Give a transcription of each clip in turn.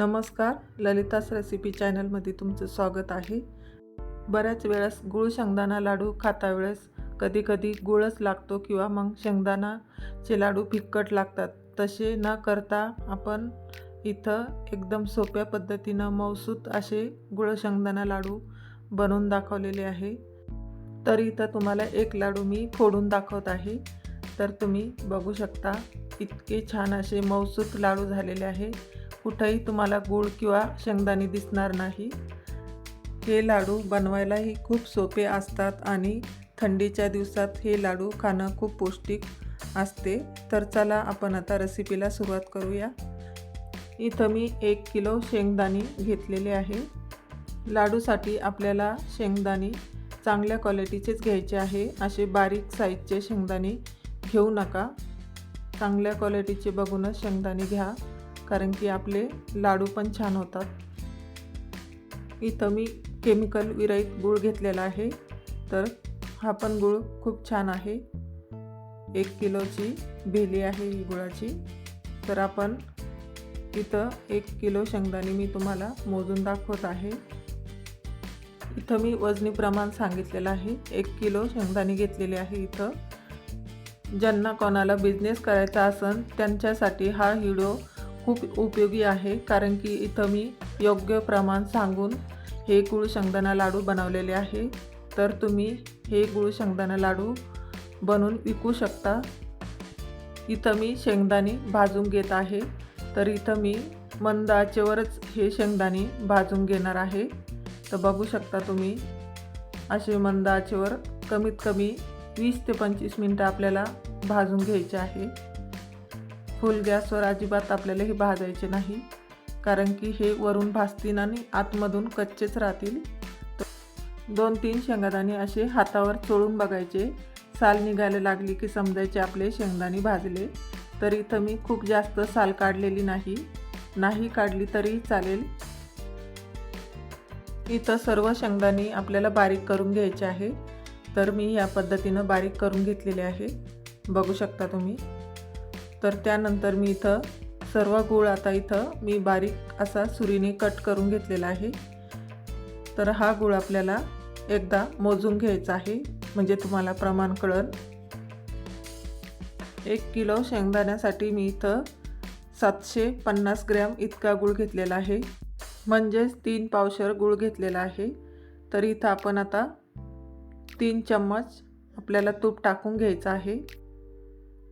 नमस्कार ललितास रेसिपी चॅनलमध्ये तुमचं स्वागत आहे. बऱ्याच वेळेस गुळ शेंगदाणा लाडू खाता वेळेस कधी कधी गुळच लागतो किंवा मग शेंगदाणाचे लाडू फिक्कट लागतात. तसे न करता आपण इथं एकदम सोप्या पद्धतीनं मौसूत असे गुळ शेंगदाणा लाडू बनवून दाखवलेले आहे. तर इथं तुम्हाला एक लाडू मी फोडून दाखवत आहे. तर तुम्ही बघू शकता इतके छान असे मौसूत लाडू झालेले आहे. कुठंही तुम्हाला गूळ किंवा शेंगदाणे दिसणार नाही. हे लाडू बनवायलाही खूप सोपे असतात आणि थंडीच्या दिवसात हे लाडू खाणं खूप पौष्टिक असते. तर चला आपण आता रेसिपीला सुरुवात करूया. इथं मी एक किलो शेंगदाणे घेतलेले आहे. लाडूसाठी आपल्याला शेंगदाणे चांगल्या क्वालिटीचेच घ्यायचे आहे. असे बारीक साईजचे शेंगदाणे घेऊ नका. चांगल्या क्वालिटीचे बघूनच शेंगदाणे घ्या कारण की आपले लाडू पण छान होतात. इथं मी केमिकल विरहित गूळ घेतलेला आहे तर हा पण गूळ खूप छान आहे. एक किलोची भेली आहे ही गुळाची. तर आपण इथं एक किलो शेंगदाणे मी तुम्हाला मोजून दाखवत आहे. इथं मी वजनी प्रमाण सांगितलेलं आहे. एक किलो शेंगदाणे घेतलेले आहे इथं. ज्यांना कोणाला बिझनेस करायचा असेल त्यांच्यासाठी हा व्हिडिओ खूप उपयोगी आहे. कारण की इथं मी योग्य प्रमाण सांगून हे गुळ शेंगदाणा लाडू बनवलेले आहे. तर तुम्ही हे गुळ शेंगदाणा लाडू बनवून विकू शकता. इथं मी शेंगदाणे भाजून घेत आहे. तर इथं मी मंद आचेवरच हे शेंगदाणे भाजून घेणार आहे. तर बघू शकता तुम्ही असे मंद आचेवर कमीत कमी वीस ते पंचवीस मिनटं आपल्याला भाजून घ्यायचे आहे. फुल गॅसवर अजिबात आपल्याला हे भाजायचे नाही. कारण की हे वरून भाजतील आणि आतमधून कच्चेच राहतील. दोन तीन शेंगादाणे असे हातावर चोळून बघायचे. साल निघायला लागली की समजायचे आपले शेंगदाणे भाजले. तर इथं मी खूप जास्त साल काढलेली नाही. नाही काढली तरी चालेल. इथं सर्व शेंगदाणे आपल्याला बारीक करून घ्यायचे आहे. तर मी या पद्धतीनं बारीक करून घेतलेले आहे. बघू शकता तुम्ही. तर त्यानंतर मी इथं सर्व गूळ आता इथं मी बारीक असा सुरीने कट करून घेतलेला आहे. तर हा गूळ आपल्याला एकदा मोजून घ्यायचा आहे. म्हणजे तुम्हाला प्रमाण कळल. एक किलो शेंगदाण्यासाठी मी इथं सातशे पन्नास ग्रॅम इतका गूळ घेतलेला आहे. म्हणजेच तीन पावशर गूळ घेतलेला आहे. तर इथं आपण आता तीन चम्मच आपल्याला तूप टाकून घ्यायचं आहे.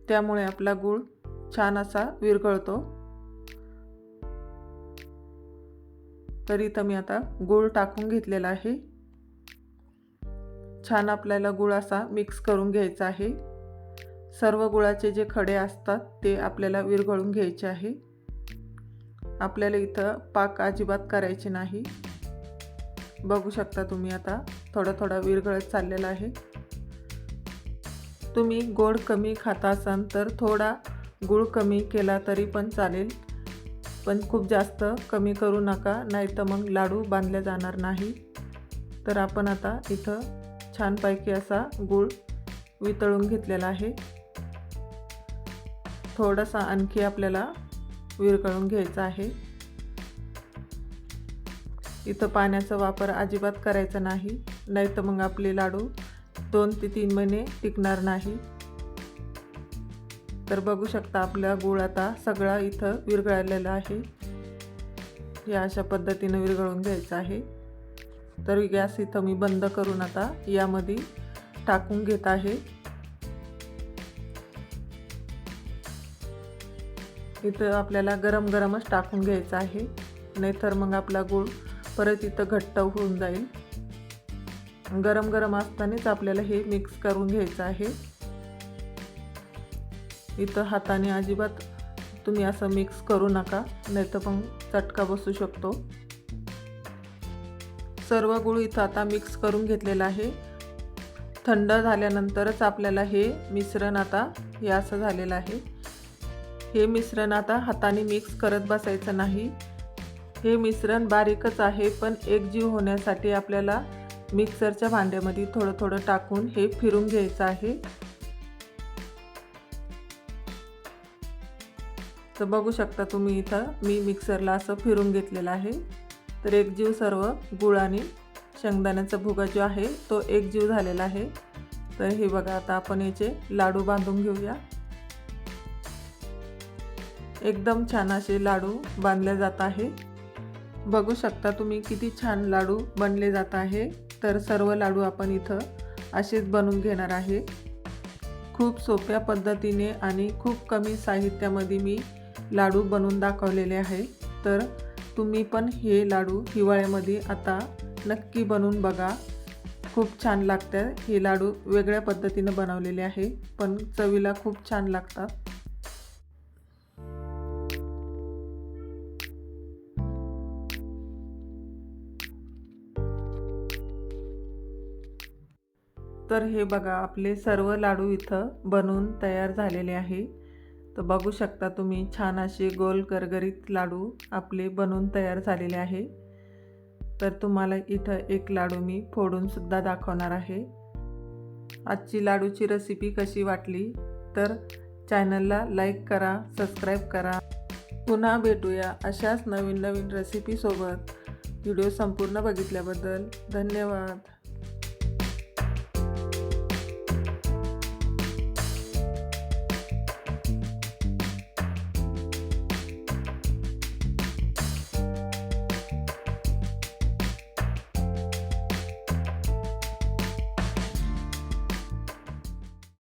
त्यामुळे आपला गूळ छान असा विरघळतो. तर इथं मी आता गूळ टाकून घेतलेला आहे. छान आपल्याला गुळ असा मिक्स करून घ्यायचा आहे. सर्व गुळाचे जे खडे असतात ते आपल्याला विरघळून घ्यायचे आहे. आपल्याला इथं पाक अजिबात करायचे नाही. बघू शकता तुम्ही आता थोडा थोडा विरघळत चाललेला आहे. तुम्ही गोड कमी खाता असाल तर थोडा गूळ कमी केला तरी पण चालेल. पण खूप जास्त कमी करू नका नाही तर मग लाडू बांधले जाणार नाही. तर आपण आता इथं छानपैकी असा गूळ वितळून घेतलेला आहे. थोडासा आणखी आपल्याला विरघळून घ्यायचा आहे. इथं पाण्याचा वापर अजिबात करायचा नाही नाही तर मग आपले लाडू दोन ते तीन महिने टिकणार नाही. तर बघू शकता आपला गूळ आता सगळा इथं विरघळलेला आहे. या अशा पद्धतीनं विरघळून घ्यायचं आहे. तर गॅस इथं मी बंद करून आता यामध्ये टाकून घेत आहे. इथं आपल्याला गरम गरमच टाकून घ्यायचं आहे. नाहीतर मग आपला गूळ परत इथं घट्ट होऊन जाईल. गरम गरम असतानाच आपल्याला हे मिक्स करून घ्यायचं आहे. इथं हाताने अजिबात तुम्ही असं मिक्स करू नका नाहीतर मग चटका बसू शकतो. सर्व गुळ इथं आता मिक्स करून घेतलेला आहे. थंड झाल्यानंतरच आपल्याला हे मिश्रण आता हे असं झालेलं आहे. हे मिश्रण आता हाताने मिक्स करत बसायचं नाही. हे मिश्रण बारीकच आहे पण एकजीव होण्यासाठी आपल्याला मिक्सरच्या भांड्यामध्ये थोडं थोडं टाकून हे फिरून घ्यायचं आहे. तर बघू शकता तुम्ही इथं मी मिक्सरला असं फिरून घेतलेलं आहे. तर एक जीव सर्व गुळ आणि शेंगदाण्याचा भुगा जो आहे तो एक जीव झालेला आहे. तर हे बघा आता आपण याचे लाडू बांधून घेऊया. एकदम छान असे लाडू बांधले जात आहे. बघू शकता तुम्ही किती छान लाडू बनले जात आहे. तर सर्व लाडू आपण इथं असेच बनवून घेणार आहे. खूप सोप्या पद्धतीने आणि खूप कमी साहित्यामध्ये मी लाडू बनवून दाखवलेले आहे. तर तुम्ही पण हे लाडू हिवाळ्यामध्ये आता नक्की बनवून बघा. खूप छान लागतात हे लाडू वेगळ्या पद्धतीनं बनवलेले आहे. पण चवीला खूप छान लागतात. तर हे बघा आपले सर्व लाडू इथं बनवून तयार झालेले आहे. तर बघू शकता तुम्ही छान असे गोल गरगरीत लाडू आपले बनवून तयार झालेले आहे. तर तुम्हाला इथं एक लाडू मी फोडूनसुद्धा दाखवणार आहे. आजची लाडूची रेसिपी कशी वाटली? तर चॅनलला लाईक करा सबस्क्राईब करा. पुन्हा भेटूया अशाच नवीन नवीन रेसिपीसोबत व्हिडिओ संपूर्ण बघितल्याबद्दल धन्यवाद.